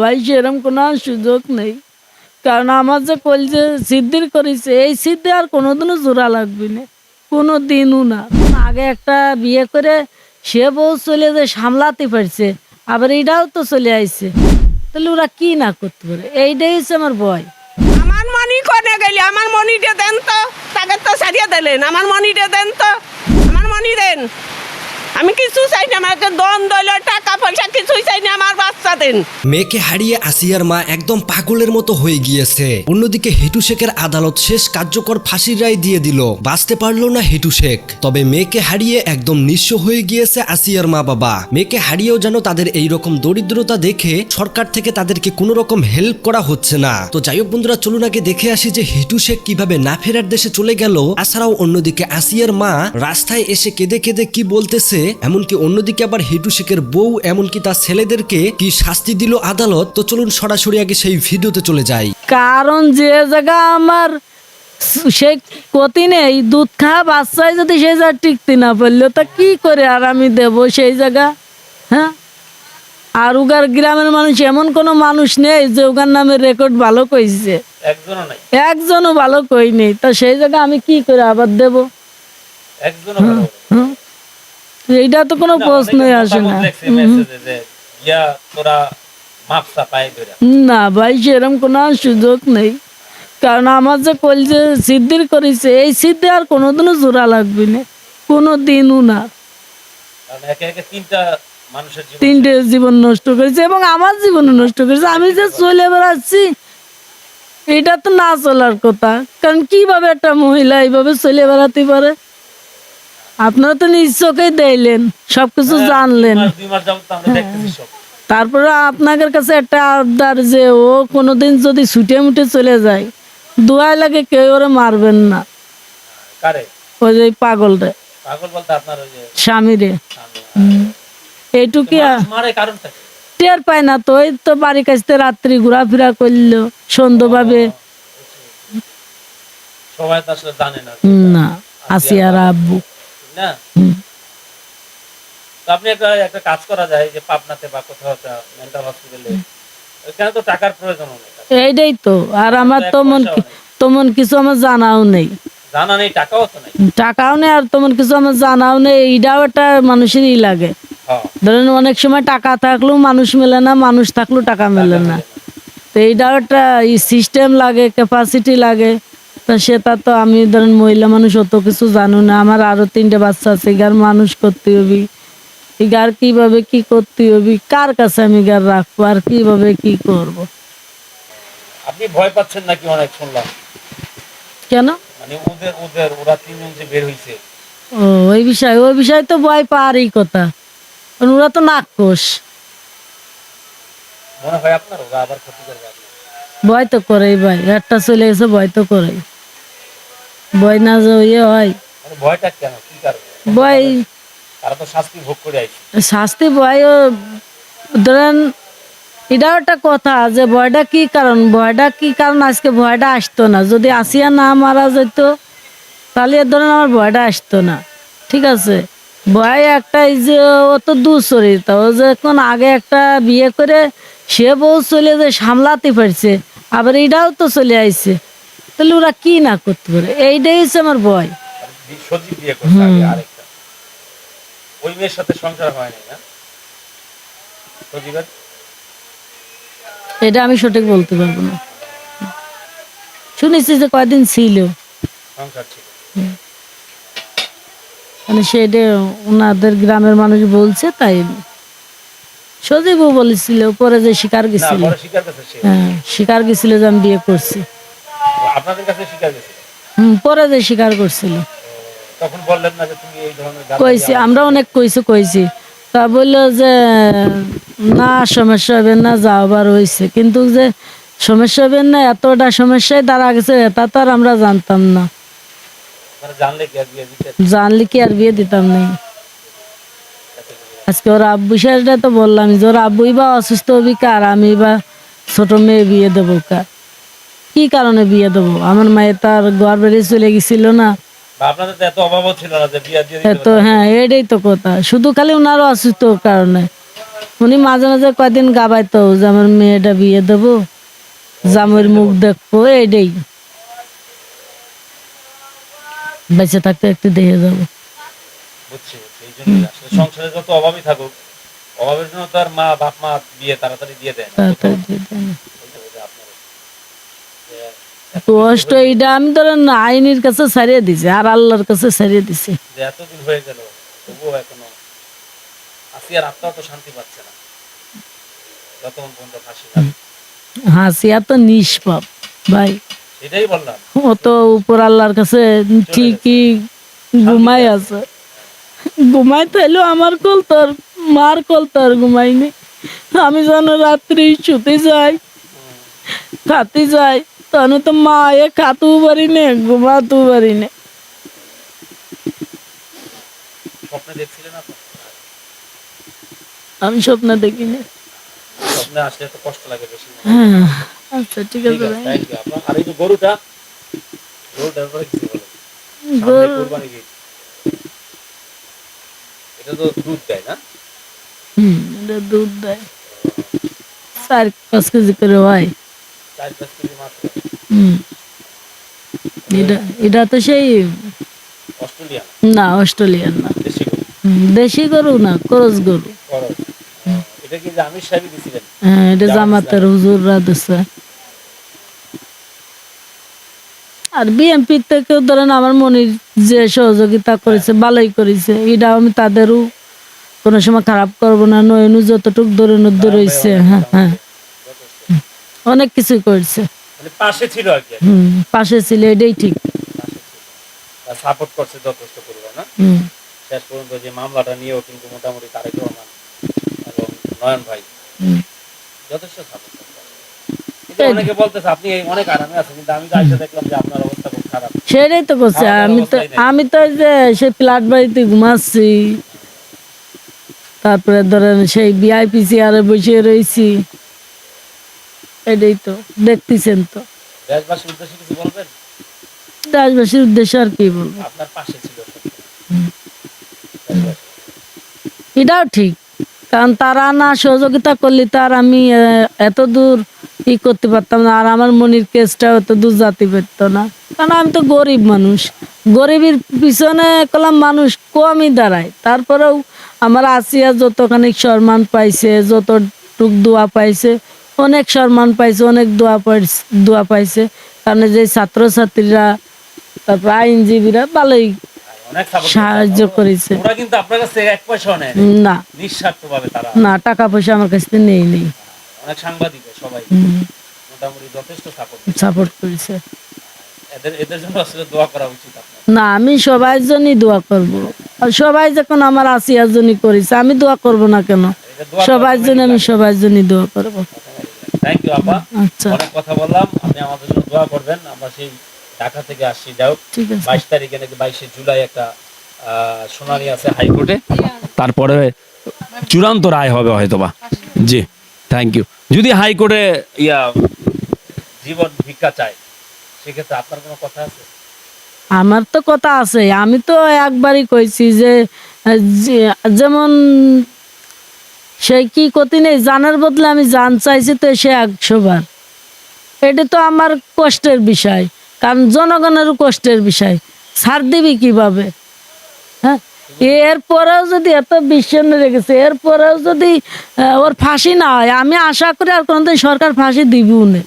ভাই সেরকম কোনো সুযোগ নেই। কারণ আমার যে কলজে সিদ্ধির করেছে, এই সিদ্ধি আর কোনোদিনও জোড়া লাগবে না কোনো দিনও না। আগে একটা বিয়ে করে সে বউ চলে যে সামলাতে পারছে, আবার এটাও তো চলে আইছে। তাহলে ওরা কি না করতে পারে? এইটাই হচ্ছে আমার ভয়। আমার মনি কোনে গেলি? আমার মনিটা দেন তো, তাকে তো সারিয়ে দিলেন। আমার মনিটা দেন তো, আমার মনি দেন। আমি কিছু চাই না, আমাকে দন দল টাকা পয়সা কিছুই চাই না, আমার বাচ্চা দেন। মেয়েকে হারিয়ে আসিয়ার মা একদম পাগলের মতো হয়ে গিয়েছে। অন্যদিকে হেটু শেখের আদালত শেষ কার্যকর ফাঁসির রায় দিয়ে দিল। বাঁচতে পারল না হেটু শেখ। তবে মেয়েকে হারিয়ে একদম নিঃস্ব হয়ে গিয়েছে আসিয়ার মা বাবা। মেয়েকে হারিয়েও যেন তাদের এই রকম দরিদ্রতা দেখে সরকার থেকে তাদেরকে কোনো রকম হেল্প করা হচ্ছে না। তো যাই হোক বন্ধুরা, চলুন আগে দেখে আসি যে হেটু শেখ কীভাবে না ফেরার দেশে চলে গেল। তাছাড়াও অন্যদিকে আসিয়ার মা রাস্তায় এসে কেঁদে কেঁদে কি বলতেছে এমনকি অন্যদিকে আবার হিটু শেখের বউ এমনকি তার ছেলেদেরকে কি শাস্তি দিল আদালত? তো চলুন সরাসরি আগে সেই ভিডিওতে চলে যাই। কারণ যে জায়গা আমার সে কতি নেই দুধ খাওয়া বাচ্চায় যদি সেই জায়গা টিকতে না পারল তা কি করে আর আমি দেব সেই জায়গা? হ্যাঁ? আর উগার গ্রামের মানুষ এমন কোনো মানুষ নেই যে উগার নামের রেকর্ড ভালো কইছে। একজনও ভালো কই নেই তা সেই জায়গা আমি কি করে আবার দেব? একজনও ভালো হবে না। হুম? এইটা তো কোনো প্রশ্নই আসে না। যে না ভাই সেরকম কোনো সুযোগ নেই। কারণ আমার যে কলজে সিদ্ধির করেছে এই সিদ্ধি আর কোনোদিনও জোড়া লাগবে না। কোনো দিনও না তিনটে জীবন নষ্ট করেছে এবং আমার জীবন নষ্ট করেছে। আমি যে চলে বেড়াচ্ছি এটা তো না চলার কথা। কারণ কীভাবে একটা মহিলা এইভাবে চলে বেড়াতে পারে? আপনারা তো নিজ চোখেই দেখলেন সবকিছু জানলেন। আমরা দেখতেছি সব। তারপরে আপনাদের কাছে একটা আবদার যে ও কোনোদিন যদি ছুটে মুটে চলে যায় দোয়াই লাগে কেউ ওরে মারবেন না। ওই যে পাগল ওই স্বামী। এইটুকি আর। মানুষ মারে কারণটা কি? টের পায় না তো ওই তো বাড়ি কাছতে রাত্রি ঘোরাফেরা করল সন্ধ্যভাবে। না। না আসি আর আব্বু। না? তো আপনি একটা একটা কাজ করা যায় যে পাবনাতে বা কোথাও একটা মেন্টাল হসপিটালে ওইখানে তো টাকার প্রয়োজন অনেক এইটাই তো। আর আমার তেমন তেমন কিছু আমার জানাও নেই। জানা নেই টাকাও তো নাই। টাকাও নেই আর তেমন কিছু আমার জানাও নেই। এইটাও একটা মানুষেরই লাগে। হ্যাঁ। ধরেন অনেক সময় টাকা থাকলেও মানুষ মেলে না মানুষ থাকলেও টাকা মেলে না। তো এইটাও একটা সিস্টেম লাগে ক্যাপাসিটি লাগে। তা সেটা তো আমি ধরেন মহিলা মানুষ অত কিছু জানো না। আমার আরও তিনটে বাচ্চা আছে গার মানুষ করতে হবে। গার কীভাবে কি করতে হবে? কার কাছে আমি গার রাখব? আর কীভাবে কি করব? আপনি ভয় পাচ্ছেন নাকি অনেক শুনলাম? কেন? মানে ওদের ওদের ওরা তিনজন যে বের হইছে। ও ওই বিষয় ওই বিষয় তো ভয় পাওয়ারই কথা। ওরা তো নাকোশ মনে হয় আপনার ওরা আবার ক্ষতি করবে। ভয় তো করেই ভাই একটা চলে গেছে ভয় তো করেই। ভয় না যে ইয়ে হয়। মানে ভয়টা কেন? কি কারণে? ভয় তারা তো শাস্তি ভোগ করে আইছে শাস্তি ভয় ধরেন এটাও একটা কথা যে ভয়টা কি কারণ? ভয়টা কি কারণ? আজকে ভয়টা আসতো না। যদি আসিয়া না মারা যেত তাহলে এ ধরেন আমার ভয়টা আসতো না। ঠিক আছে? ভয় একটাই যে ও তো দুচরিত ও যখন আগে একটা বিয়ে করে সে বউ চলে যে সামলাতে পারছে আবার এটাও তো চলে আইছে। তাহলে ওরা কি না করতে পারে? এইটাই হচ্ছে আমার ভয়। আর বিয়ে করছে আগে আরেকটা। ওই মেয়ের সাথে সংসার হয় না? সজীবের? এটা আমি সঠিক বলতে পারব না। শুনেছি যে কয়দিন ছিল। সংসার ছিল। মানে সেটা ওনাদের গ্রামের মানুষ বলছে তাই সজীবও বলেছিল পরে যে শিকার গেছিল। হ্যাঁ শিকার গেছিল যে আমি বিয়ে করছি। আপনাদের কাছে স্বীকার হুম পরে যে শিকার করছিল। তখন বললেন না যে তুমি এই ধরনের কইছি আমরা অনেক কইছি কইছি। তা বলল যে না সমস্যা হবে না বার হয়েছে কিন্তু যে সমস্যা হবে না এতটা সমস্যায় দাঁড়া গেছে তা তো আর আমরা জানতাম না। মানে জানলে কি আর বিয়ে জানলে কি আর বিয়ে দিতাম না। আজকে ওর আব্বু শেষটা তো বললাম যে ওর আব্বুই বা অসুস্থ হবি কার? আমি বা ছোট মেয়ে বিয়ে দেবো কার? কি কারণে বিয়ে দেবো? আমার মায়ের তার ঘর বেরিয়ে চলে গেছিল না। আপনাদের এত অভাবও ছিল না যে বিয়ে দিয়ে দিতে হ্যাঁ এটাই তো কথা। শুধু খালি অসুস্থ কারণে। উনি মাঝে মাঝে কয়দিন গাবাইতো যে আমার মেয়েটা বিয়ে দেবো। জামের মুখ দেখব এইটাই। বেঁচে থাকতে একটু দেখে যাব। সংসারে যত অভাবই থাকুক অভাবের জন্য তো আর মা বাপ মা বিয়ে তাড়াতাড়ি দিয়ে দেয় না তাড়াতাড়ি দিয়ে দেন। এই যে বলে আপনার কষ্ট এইটা আমি ধরেন আইনের কাছে ছাড়িয়ে দিছি আর আল্লাহর কাছে ছাড়িয়ে দিছি। এতদিন হয়ে গেল তবুও এখনও আসিয়ার আত্মা তো শান্তি পাচ্ছে না। যতক্ষণ পর্যন্ত ফাঁসি হাসিয়া তো নিষ্পাপ ভাই। সেটাই বললাম। ও তো উপর আল্লাহর কাছে ঠিকই ঘুমাই আছে। ঘুমাই তাইলো আমার কল তোর মার কল তোর ঘুমাইনি আমি যেন রাত্রি শুতে যাই খাতে যাই মা এ খাতেও পারি নে নে। স্বপ্নে দেখছিলেন আপনি আমি স্বপ্ন দেখিনি। স্বপ্নে আসলে তো কষ্ট লাগে বেশি। আচ্ছা ঠিক ঠিক আছে আছে ভাই থ্যাংক ইউ আপা আর এই যে গরুটা গরুটার ব্যাপারে কিছু বলেন গরু কুরবানি ঈদ। এটা তো দুধ দেয় না? হুম এটা দুধ দেয়। চার পাঁচ কেজি করে হয় এটা এটা তো সেই না অস্ট্রেলিয়ান না। দেশি গরু। না করজ গরু। এটা কি দিছিলেন? হ্যাঁ এটা জামাতের হুজুররা আর বিএমপি থেকেও ধরেন আমার মনির যে সহযোগিতা করেছে ভালোই করেছে। এটা আমি তাদেরও কোনো সময় খারাপ করব না নয়নু যতটুক ধরে ধরেছে। হ্যাঁ হ্যাঁ। অনেক কিছু করছে। মানে পাশে ছিল আর হুম পাশে ছিল এটাই ঠিক। সাপোর্ট করছে যথেষ্ট পরিমাণ না? শেষ পর্যন্ত যে মামলাটা নিয়েও কিন্তু মোটামুটি তারেক রহমান এবং নয়ন ভাই যথেষ্ট সাপোর্ট অনেকে বলতেছে আপনি অনেক আরামে আছেন কিন্তু আমি তো আইসা দেখলাম যে আপনার অবস্থা খুব খারাপ। সেটাই তো আমি তো। আমি যে সেই ফ্ল্যাট বাড়িতে ঘুমাচ্ছি তারপরে ধরেন সেই ভিআইপি চেয়ারে বসে রয়েছি। এটাই তো দেখতেছেন তো। দেশবাসীর উদ্দেশ্যে কিছু বলবেন? দেশবাসীর উদ্দেশ্যে আর কি বলব? আপনার পাশে ছিল। এটাও ঠিক কারণ তারা না সহযোগিতা করলে তার আমি এত দূর ই করতে পারতাম না আর আমার মনির কেসটা এত দূর যেতে পারতো না। কারণ আমি তো গরিব মানুষ গরিবের পিছনে কলাম মানুষ কমই দাঁড়ায়। তারপরেও আমার আসিয়া যতখানি সম্মান পাইছে যত যতটুক দোয়া পাইছে অনেক সম্মান পাইছে অনেক দোয়া পাইছে দোয়া পাইছে। কারণ যে ছাত্রছাত্রীরা তারপর আইনজীবীরা ভালোই সাহায্য করেছে। না। না টাকা পয়সা আমার কাছ থেকে নেই নেই। সবাই সাপোর্ট করেছে। না আমি সবাই জন্যই দোয়া করব। আর সবাই যখন আমার আসিয়ার জন্য করেছে আমি দোয়া করব না কেন? সবার জন্য আমি সবার জন্য দোয়া করব। থ্যাংক ইউ আপা। আচ্ছা। অনেক কথা বললাম আপনি আমাদের জন্য দোয়া করবেন। আমরা সেই ঢাকা থেকে আসছি যাও আছে। বাইশ তারিখে নাকি বাইশে জুলাই একটা শুনানি আছে হাইকোর্টে। তারপরে চূড়ান্ত রায় হবে হয়তোবা। জি থ্যাংক ইউ যদি হাইকোর্টে ইয়া জীবন ভিক্ষা চায় সেক্ষেত্রে আপনার কোনো কথা আছে? আমার তো কথা আছে। আমি তো একবারই কইছি যে- যেমন সেই কি ক্ষতি নেই? জানার বদলে আমি জান চাইছি তো সে একশো বার। এটা তো আমার কষ্টের বিষয়। কারণ জনগণেরও কষ্টের বিষয়। ছাড় দিবি কীভাবে? হ্যাঁ? এরপরেও যদি এত বিশ্ব রেখেছে এরপরেও যদি ওর ফাঁসি না হয়, আমি আশা করি আর কোনোদিন সরকার ফাঁসি দিবিও না।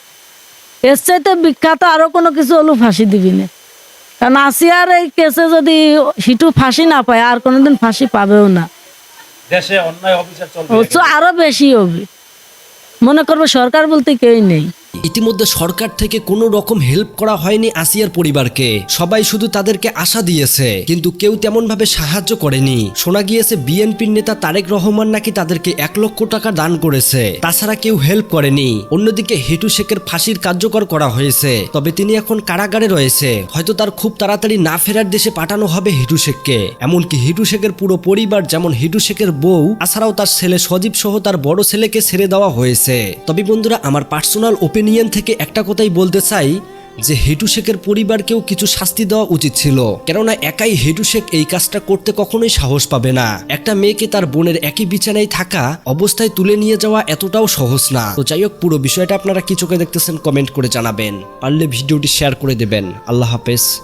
এর চাইতে বিখ্যাত আরও কোনো কিছু হলেও ফাঁসি দিবি না। কারণ আসিয়ার এই কেসে যদি হিটু ফাঁসি না পায়, আর কোনোদিন ফাঁসি পাবেও না। দেশে অন্যায় অফিসার চলবে। আরও বেশি হবে। মনে করব সরকার বলতে কেউ নেই। ইতিমধ্যে সরকার থেকে কোনো রকম হেল্প করা হয়নি আসিয়ার পরিবারকে। সবাই শুধু তাদেরকে আশা দিয়েছে, কিন্তু কেউ তেমন ভাবে সাহায্য করেনি। শোনা গিয়েছে বিএনপির নেতা তারেক রহমান নাকি তাদেরকে এক লক্ষ টাকা দান করেছে। তাছাড়া কেউ হেল্প করেনি। অন্যদিকে হেটু শেখের ফাঁসির কার্যকর করা হয়েছে। তবে তিনি এখন কারাগারে রয়েছে। হয়তো তার খুব তাড়াতাড়ি না ফেরার দেশে পাঠানো হবে হিটু শেখকে। এমনকি হিটু শেখের পুরো পরিবার যেমন হিটু শেখের বউ তাছাড়াও তার ছেলে সজীব সহ তার বড় ছেলেকে ছেড়ে দেওয়া হয়েছে। তবে বন্ধুরা, আমার পার্সোনাল ওপিনিয়ন থেকে একটা কথাই বলতে চাই যে হেটু শেখের পরিবারকেও কিছু শাস্তি দেওয়া উচিত ছিল। কেননা একাই হেটু শেখ এই কাজটা করতে কখনোই সাহস পাবে না। একটা মেয়েকে তার বোনের একই বিছানায় থাকা অবস্থায় তুলে নিয়ে যাওয়া এতটাও সহজ না। তো যাই হোক, পুরো বিষয়টা আপনারা কি চোখে দেখতেছেন কমেন্ট করে জানাবেন। পারলে ভিডিওটি শেয়ার করে দেবেন। আল্লাহ হাফেজ।